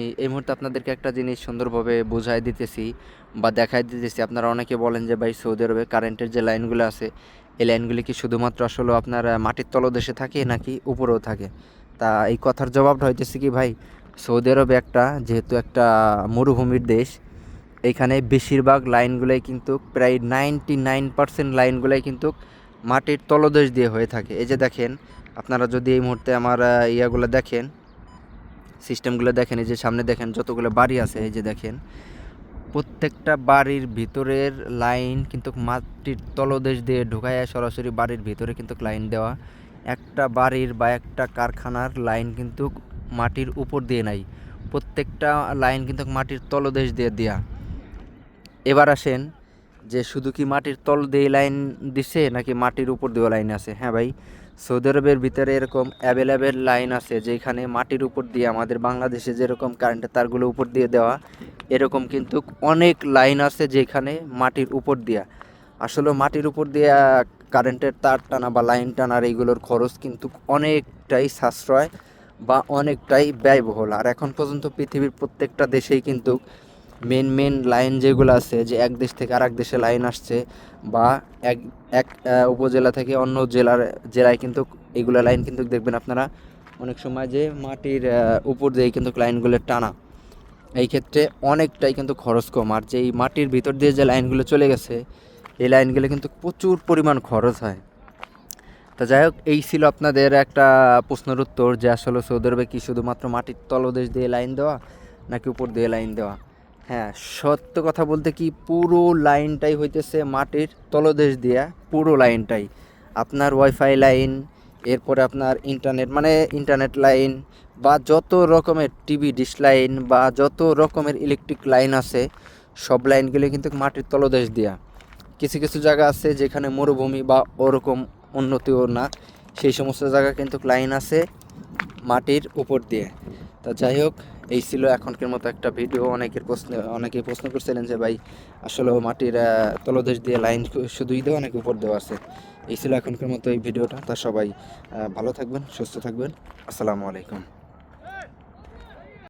এই- এই মুহূর্তে আপনাদেরকে একটা জিনিস সুন্দরভাবে বোঝাই দিতেছি বা দেখাই দিতেছি। আপনারা অনেকে বলেন যে, ভাই, সৌদি আরবে কারেন্টের যে লাইনগুলো আছে, এই লাইনগুলি কি শুধুমাত্র আসলে আপনার মাটির তলদেশে থাকে নাকি উপরেও থাকে? তা এই কথার জবাবটা হইতেছে কি, ভাই, সৌদি আরবে একটা, যেহেতু একটা মরুভূমির দেশ এইখানে বেশিরভাগ লাইনগুলোই কিন্তু প্রায় নাইনটি নাইন পার্সেন্ট লাইনগুলোই কিন্তু মাটির তলদেশ দিয়ে হয়ে থাকে। এই যে দেখেন, আপনারা যদি এই মুহূর্তে আমার ইয়াগুলো দেখেন সিস্টেমগুলো দেখেন, এই যে সামনে দেখেন যতগুলো বাড়ি আছে, এই যে দেখেন, প্রত্যেকটা বাড়ির ভিতরের লাইন কিন্তু মাটির তলদেশ দিয়ে ঢুকায় সরাসরি বাড়ির ভিতরে কিন্তু লাইন দেওয়া। একটা বাড়ির বা একটা কারখানার লাইন কিন্তু মাটির উপর দিয়ে নাই, প্রত্যেকটা লাইন কিন্তু মাটির তলদেশ দিয়ে দেয়া। এবার আসেন যে শুধু কি মাটির তল দিয়ে লাইন দিছে নাকি মাটির উপর দিয়েও লাইন আছে? হ্যাঁ ভাই সৌদি আরবের ভিতরে এরকম অ্যাভেলেবেল লাইন আছে যেখানে মাটির উপর দিয়ে আমাদের বাংলাদেশে যেরকম কারেন্টের তারগুলো উপর দিয়ে দেওয়া, এরকম কিন্তু অনেক লাইন আছে যেখানে মাটির উপর দিয়া। আসলে মাটির উপর দিয়া কারেন্টের তার টানা বা লাইন টানার এইগুলোর খরচ কিন্তু অনেকটাই সাশ্রয় বা অনেকটাই ব্যয়বহুল। আর এখন পর্যন্ত পৃথিবীর প্রত্যেকটা দেশেই কিন্তু মেন মেন লাইন যেগুলো আছে, যে এক দেশ থেকে আরেক দেশে লাইন আসছে বা এক এক উপজেলা থেকে অন্য জেলার, জেলায় কিন্তু এগুলো লাইন কিন্তু দেখবেন আপনারা অনেক সময় যে মাটির উপর দিয়ে কিন্তু লাইনগুলো টানা। এই ক্ষেত্রে অনেকটাই কিন্তু খরচ কম। আর যে এই মাটির ভিতর দিয়ে যে লাইনগুলো চলে গেছে, এই লাইনগুলো কিন্তু প্রচুর পরিমাণ খরচ হয়। তা যাই হোক, এই ছিল আপনাদের একটা প্রশ্নের উত্তর যে আসলে সৌদি আরবে কি শুধুমাত্র মাটির তলদেশ দিয়ে লাইন দেওয়া নাকি উপর দিয়ে লাইন দেওয়া? হ্যাঁ সত্য কথা বলতে কি পুরো লাইনটাই হইতেছে মাটির তলদেশ দিয়া, পুরো লাইনটাই। আপনার ওয়াইফাই লাইন, এরপরে আপনার ইন্টারনেট মানে ইন্টারনেট লাইন, বা যত রকমের টিভি ডিশ লাইন, বা যত রকমের ইলেকট্রিক লাইন আছে, সব লাইনগুলো কিন্তু মাটির তলদেশ দেয়া। কিছু কিছু জায়গা আছে যেখানে মরুভূমি বা ওরকম উন্নতিও না, সেই সমস্ত জায়গা কিন্তু লাইন আছে মাটির উপর দিয়ে। তা যাই হোক এই ছিল এখনকার মতো একটা ভিডিও। অনেকের প্রশ্ন, অনেকেই প্রশ্ন করছিলেন যে, ভাই, আসলে মাটির তলদেশ দিয়ে লাইন শুধুই দেওয়া অনেক উপর দেওয়া আছে? এই ছিল এখনকার মতো এই ভিডিওটা। তা সবাই ভালো থাকবেন, সুস্থ থাকবেন। আসসালামু আলাইকুম।